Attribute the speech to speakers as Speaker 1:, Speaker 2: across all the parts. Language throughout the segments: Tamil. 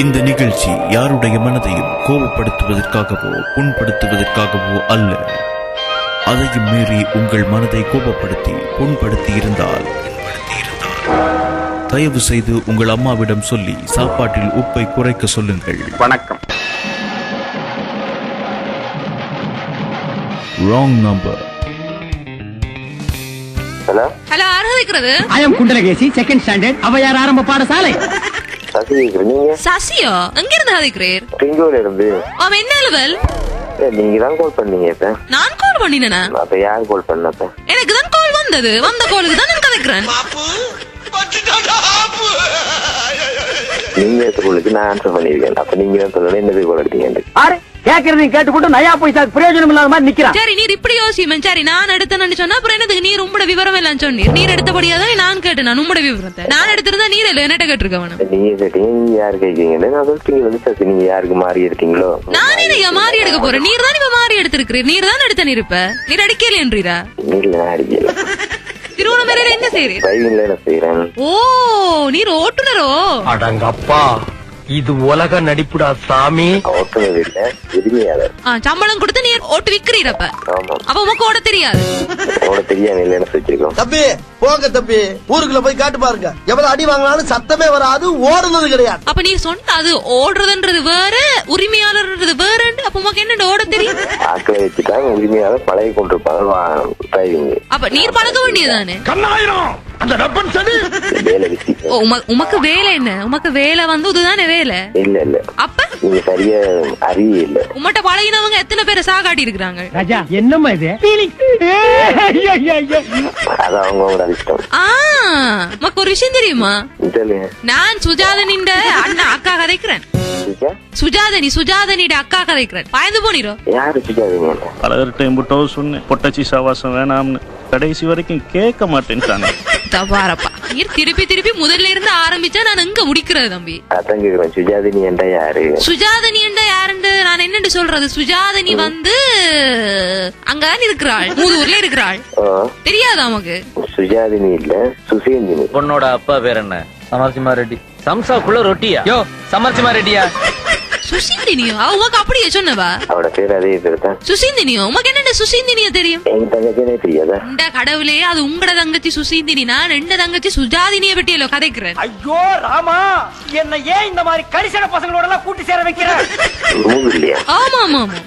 Speaker 1: இந்த நிகழ்ச்சி யாருடைய மனதையும் கோபப்படுத்துவதற்காகவோ புண்படுத்துவதற்காகவோ அல்ல. அதையும் மீறி உங்கள் மனதை கோபப்படுத்தி புண்படுத்தி இருந்தால் தயவு செய்து உங்கள் அம்மாவிடம் சொல்லி சாப்பாட்டில் உப்பை குறைக்க சொல்லுங்கள்.
Speaker 2: வணக்கம்.
Speaker 1: ராங் நம்பர்
Speaker 3: ஹலோ
Speaker 4: ஹலோ யார் இருக்கிறது
Speaker 5: I am Kundalakesi second standard அவையார் ஆரம்ப பாடசாலை.
Speaker 3: சசி நீங்க?
Speaker 4: சசியோ? எங்க இருந்து கதைக்கிறேன்
Speaker 3: திங்கோல இருந்து.
Speaker 4: அவன் என்ன லெவல்
Speaker 3: ஏ, நீங்க தான் கால் பண்ணீங்க இப்ப.
Speaker 4: நான் கால் பண்ணினேனா?
Speaker 3: அப்ப யார் கால் பண்ணப்ப?
Speaker 4: எனக்கு தான் கால் வந்தது. வந்த காலுக்கு தான் நான் கதைக்கிறேன்.
Speaker 3: நீங்க எடுத்துக்கொள்ளுக்கு நான் ஆன்சர் பண்ணிருக்கேன் அப்ப நீங்க தான் சொல்லணும் என்ன போய் கால் எடுத்தீங்க
Speaker 5: ஆறு கேக்குறதையும் கேட்டுக்கிட்டு நயா பைசாக்கு பிரயோஜனம் இல்லாத மாதிரி நிக்கிறான்.
Speaker 4: சரி நீர் இப்படி யோசிப்பேன் சரி நான் எடுத்தேன்னு சொன்னா அப்புறம் என்னதுக்கு? நீர் உங்களோட விவரம் எல்லாம் சொன்னீர் நீர் எடுத்தபடியா தான் நான் கேட்டேன் நான் உங்களோட விவரத்தை. நான் எடுத்திருந்தா நீர் இல்ல என்னட்ட கேட்டிருக்க வேணும்.
Speaker 3: நீங்க நீங்க யாரு நான் சொல்லிட்டீங்க வந்து சசி நீங்க யாருக்கு மாறி எடுத்தீங்களோ?
Speaker 4: நான் என்ன மாறி எடுக்க போறேன். நீர் தான் இப்ப மாறி எடுத்திருக்கிறீர். நீர் தான் எடுத்த நீர் இப்ப. நீர் அடிக்கல என்றீரா?
Speaker 3: நீங்க நான் அடிக்கல.
Speaker 4: திருவண்ணாமலையில என்ன செய்றீர்?
Speaker 3: டிரைவிங்ல என்ன செய்யறேன்
Speaker 4: ஓ நீர் ஓட்டுநரோ
Speaker 6: அடங்கப்பா. இது உலக நடிப்புடா சாமி.
Speaker 4: சம்பளம் கொடுத்து நீர் ஓட்டு விக்கிறீர் அப்ப.
Speaker 3: ஆமா.
Speaker 4: அப்ப உமக்கு ஓட தெரியாது.
Speaker 7: போங்க தம்பி ஊருக்குள்ள போய் காட்டு பாருங்க. எவ்வளவு அடி வாங்கினாலும் சத்தமே வராது ஓடுனது கிடையாது.
Speaker 4: அப்ப நீ சொன்ன அது ஓடுறதுன்றது வேற உரிமையாளர்ன்றது வேறன்னு அப்ப உமக்கு என்ன ஓட தெரியும்?
Speaker 3: ஆக்களை வச்சுட்டாங்க உரிமையாளர் பழகி கொண்டிருப்பாங்க டிரைவிங்
Speaker 4: அப்ப நீர் பழக வேண்டியதானே?
Speaker 6: கண்ணாயிரம்! அந்த ரப்பன் சனி
Speaker 3: வேலை விசி
Speaker 4: ஓ, உம- உமக்கு வேலை என்ன? உமக்கு வேலை வந்து இதுதானே வேலை?
Speaker 3: இல்ல இல்ல.
Speaker 4: அப்ப?
Speaker 3: நீங்க சரியா அறிய இல்ல
Speaker 4: உமட்ட பழகினவங்க எத்தனை பேரை சாகாட்டி இருக்கிறாங்க
Speaker 5: ராஜா என்னம்மா இது?
Speaker 3: அது அவங்க அவங்க அதிர்ஷ்டம்.
Speaker 4: ஆ உமக்கு ஒரு விஷயம் தெரியுமா?
Speaker 3: சொல்லுங்க
Speaker 4: நான் சுஜாதனின் அண்ணா அக்கா கதைக்கிறேன்? சுஜாதனி சுஜாதனிட அக்கா கதைக்கிறேன். பாய்ந்து போனிரோ?
Speaker 3: யாரு வச்சுக்காதீங்க
Speaker 8: பலர்கிட்ட எம்பிட்டோ சொன்னேன். பொட்டச்சி சாவாசம் வேணாம்னு. கடைசி வரைக்கும் கேட்க மாட்டேன்ட்டாங்க
Speaker 4: தபாரப்பா நீர் திருப்பி திருப்பி முதல்ல இருந்து ஆரம்பிச்சா நான் எங்க முடிக்கிறது தம்பி.
Speaker 3: அதான் கேக்குறேன் சுஜாதினி என்ற யாரு?
Speaker 4: சுஜாதனி என்ற யாருண்டு? நான் என்னன்னு சொல்றது? சுஜாதனி வந்து அங்கதான் இருக்கிறாள். மூதூர்ல இருக்கிறாள். தெரியாதா நமக்கு
Speaker 3: சுஜாதினி இல்ல சுசேந்தினி.
Speaker 9: பொண்ணோட அப்பா பேர் என்ன? சமர்சிமா ரெட்டி. சம்சாக்குள்ள ரொட்டியா? யோ சமர்சிமா ரெட்டியா?
Speaker 4: சுசீந்தினியோ? அவ உமக்கு அப்படியே சொன்னவா?
Speaker 3: அவட பேர் அதே பேர் தான்
Speaker 4: சுசீந்தினியோ? உமக்கு என்னென்ன சுசீந்தினிய தெரியும்?
Speaker 3: எங்க தங்கச்சினே தெரியாதா?
Speaker 4: இந்த கடவுளே அது உங்களோட தங்கச்சி சுசீந்தினி நான் ரெண்டு தங்கச்சி சுஜாதினிய பட்டியலோ கதைக்கிறேன்
Speaker 5: ஐயோ ராமா என்ன ஏன் இந்த மாதிரி கரிசன பசங்களோட எல்லாம் கூட்டி சேர வைக்கிற
Speaker 3: மூவி இல்லையா?
Speaker 4: ஆமா ஆமா ஆமா.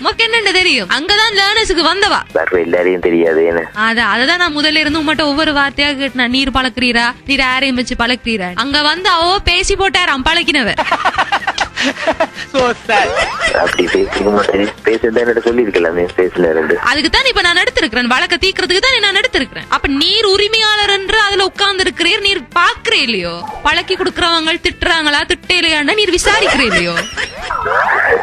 Speaker 4: உமக்கு என்னென்ன தெரியும்? அங்கதான் லேர்னர்ஸுக்கு வந்தவா?
Speaker 3: எல்லாரையும் தெரியாது என்ன?
Speaker 4: அத அததான் நான் முதல்ல இருந்து உங்கள்ட்ட ஒவ்வொரு வார்த்தையா கேட்டா நீர் பழக்கிறீரா? நீர் யாரையும் வச்சு பழக்கிறீரா? அங்க வந்து அவ பேசி போட்டாராம் பழக்கினவ.
Speaker 3: அப்படி பேசிக்க மாட்டேன் பேசுறதா என்னோட சொல்லிருக்கலாமே பேசல ரெண்டு.
Speaker 4: அதுக்கு தான் இப்ப நான் எடுத்திருக்கிறேன் வழக்க தீக்கிறதுக்கு தான் நான் எடுத்திருக்கிறேன் அப்ப நீர் உரிமையாளர் என்று அதுல உட்கார்ந்து இருக்கிறீர் நீர் பாக்குறே இல்லையோ? பழக்கி கொடுக்கறவங்க திட்டுறாங்களா திட்டையிலையாண்டா நீர் விசாரிக்கிறே இல்லையோ?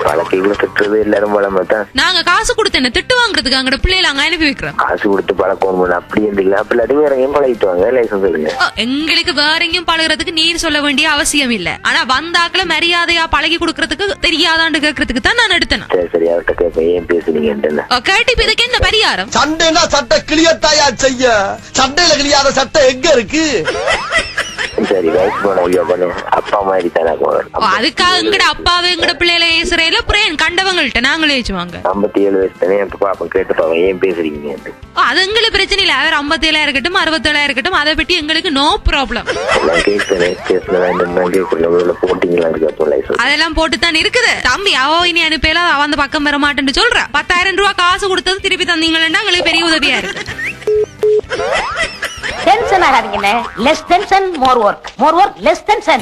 Speaker 3: பழக்கைகளை திட்டுறது எல்லாரும் பழமா தான்
Speaker 4: நாங்க காசு கொடுத்தேன் திட்டு வாங்குறதுக்கு அங்கட பிள்ளைகளை அங்க அனுப்பி வைக்கிறோம்.
Speaker 3: காசு கொடுத்து பழக்கம் அப்படி இருந்தில்ல அப்படி இல்லாட்டி வேற ஏன் பழகிட்டு வாங்க லைசன்ஸ் சொல்லுங்க
Speaker 4: அ, எங்களுக்கு வேற எங்கேயும் பழகுறதுக்கு நீர் சொல்ல வேண்டிய அவசியம் இல்ல. ஆனா வந்தாக்கள மரியாதையா பழகி கொடுக்கறதுக்கு தெரியாதான்னு கேக்குறதுக்கு தான் நான் எடுத்தேன்
Speaker 3: சரி சரி அவர்கிட்ட கேட்பேன் ஏன்
Speaker 4: கேட்டு இதுக்கு என்ன பரிகாரம்?
Speaker 7: சண்டைனா சட்டை கிளியத்தாயா செய்ய. சண்டையில கிளியாத சட்டை எங்க இருக்கு?
Speaker 3: சரி போன ஐயோ பண்ணு அப்பா மாதிரி தானே
Speaker 4: அதுக்காக எங்கட அப்பாவே எங்கட பிள்ளைகளை ஏசுறையில புரியன் கண்டவங்கள்ட்ட நாங்களே ஏச்சுவாங்க
Speaker 3: ஐம்பத்தி ஏழு வயசு தானே அப்ப பாப்பேன் கேட்டு பாப்பேன் ஏன் பேசுறீங்க
Speaker 4: அது எங்களுக்கு பிரச்சனை இல்ல. அவர் ஐம்பத்தேழா இருக்கட்டும் அறுபத்தேழா இருக்கட்டும் அதை பற்றி எங்களுக்கு நோ ப்ராப்ளம் அதெல்லாம் போட்டு தான் இருக்குது. தம்பி அவ இனி அனுப்பல அவ அந்த பக்கம் வர மாட்டேன்னு சொல்ற. பத்தாயிரம் ரூபாய் காசு கொடுத்தது திருப்பி தந்தீங்கன்னா எங்களுக்கு பெரிய உதவியா இருக்கு.
Speaker 10: Tension ஆகாதீங்கண்ணே less tension more work more work less tension